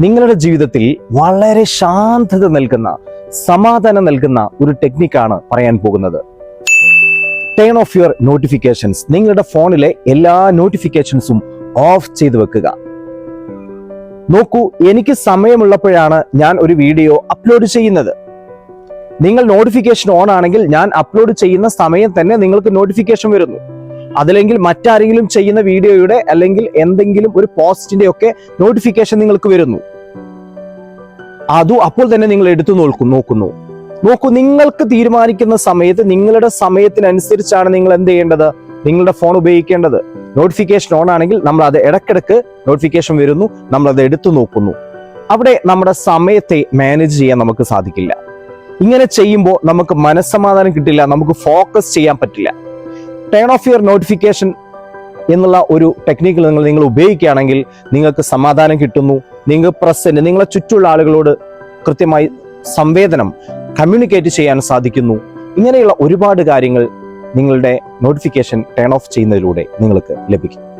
നിങ്ങളുടെ ജീവിതത്തിൽ വളരെ ശാന്തത നൽകുന്ന സമാധാനം നൽകുന്ന ഒരു ടെക്നിക്കാണ് പറയാൻ പോകുന്നത്. ടേൺ ഓഫ് യുവർ നോട്ടിഫിക്കേഷൻസ് നിങ്ങളുടെ ഫോണിലെ എല്ലാ നോട്ടിഫിക്കേഷൻസും ഓഫ് ചെയ്തു വെക്കുക. നോക്കൂ എനിക്ക് സമയമുള്ളപ്പോഴാണ് ഞാൻ ഒരു വീഡിയോ അപ്ലോഡ് ചെയ്യുന്നത്. നിങ്ങൾ നോട്ടിഫിക്കേഷൻ ഓൺ ആണെങ്കിൽ ഞാൻ അപ്ലോഡ് ചെയ്യുന്ന സമയം തന്നെ നിങ്ങൾക്ക് നോട്ടിഫിക്കേഷൻ വരുന്നു. അതിലെങ്കിൽ മറ്റാരെങ്കിലും ചെയ്യുന്ന വീഡിയോയുടെ അല്ലെങ്കിൽ എന്തെങ്കിലും ഒരു പോസ്റ്റിന്റെ ഒക്കെ നോട്ടിഫിക്കേഷൻ നിങ്ങൾക്ക് വരുന്നു. അതും അപ്പോൾ തന്നെ നിങ്ങൾ എടുത്തു നോക്കും നോക്കുന്നു. നോക്കൂ നിങ്ങൾക്ക് തീരുമാനിക്കുന്ന സമയത്ത് നിങ്ങളുടെ സമയത്തിനനുസരിച്ചാണ് നിങ്ങൾ എന്ത് ചെയ്യേണ്ടത്? നിങ്ങളുടെ ഫോൺ ഉപയോഗിക്കേണ്ടത്. നോട്ടിഫിക്കേഷൻ ഓൺ ആണെങ്കിൽ നമ്മൾ അത് ഇടക്കിടക്ക് നോട്ടിഫിക്കേഷൻ വരുന്നു നമ്മൾ അത് എടുത്തു നോക്കുന്നു. അവിടെ നമ്മുടെ സമയത്തെ മാനേജ് ചെയ്യാൻ നമുക്ക് സാധിക്കില്ല. ഇങ്ങനെ ചെയ്യുമ്പോൾ നമുക്ക് മനസ്സമാധാനം കിട്ടില്ല നമുക്ക് ഫോക്കസ് ചെയ്യാൻ പറ്റില്ല. ടേൺ ഓഫ് യുവർ നോട്ടിഫിക്കേഷൻ എന്നുള്ള ഒരു ടെക്നിക്കിൽ നിങ്ങൾ നിങ്ങൾ ഉപയോഗിക്കുകയാണെങ്കിൽ നിങ്ങൾക്ക് സമാധാനം കിട്ടുന്നു. നിങ്ങൾ പ്രസന്റ് നിങ്ങളെ ചുറ്റുള്ള ആളുകളോട് കൃത്യമായി സംവേദനം കമ്മ്യൂണിക്കേറ്റ് ചെയ്യാൻ സാധിക്കുന്നു. ഇങ്ങനെയുള്ള ഒരുപാട് കാര്യങ്ങൾ നിങ്ങളുടെ നോട്ടിഫിക്കേഷൻ ടേൺ ഓഫ് ചെയ്യുന്നതിലൂടെ നിങ്ങൾക്ക് ലഭിക്കും.